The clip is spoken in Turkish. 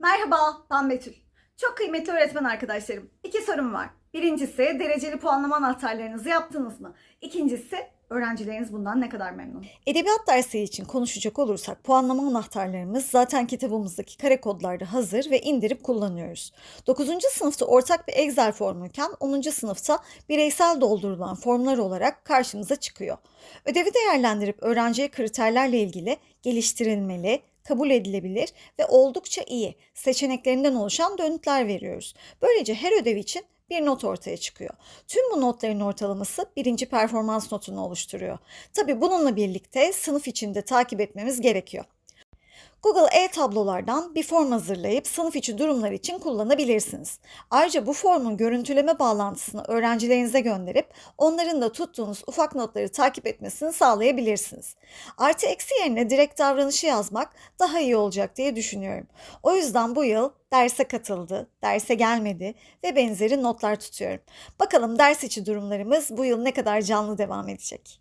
Merhaba, ben Betül. Çok kıymetli öğretmen arkadaşlarım. İki sorum var. Birincisi, dereceli puanlama anahtarlarınızı yaptınız mı? İkincisi, öğrencileriniz bundan ne kadar memnun? Edebiyat dersleri için konuşacak olursak puanlama anahtarlarımız zaten kitabımızdaki kare kodlarda hazır ve indirip kullanıyoruz. 9. sınıfta ortak bir Excel formuyken 10. sınıfta bireysel doldurulan formlar olarak karşımıza çıkıyor. Ödevi değerlendirip öğrenciye kriterlerle ilgili geliştirilmeli, kabul edilebilir ve oldukça iyi seçeneklerinden oluşan dönütler veriyoruz. Böylece her ödev için bir not ortaya çıkıyor. Tüm bu notların ortalaması birinci performans notunu oluşturuyor. Tabi bununla birlikte sınıf içinde takip etmemiz gerekiyor. Google e-tablolardan bir form hazırlayıp sınıf içi durumlar için kullanabilirsiniz. Ayrıca bu formun görüntüleme bağlantısını öğrencilerinize gönderip onların da tuttuğunuz ufak notları takip etmesini sağlayabilirsiniz. Artı eksi yerine direkt davranışı yazmak daha iyi olacak diye düşünüyorum. O yüzden bu yıl derse katıldı, derse gelmedi ve benzeri notlar tutuyorum. Bakalım ders içi durumlarımız bu yıl ne kadar canlı devam edecek.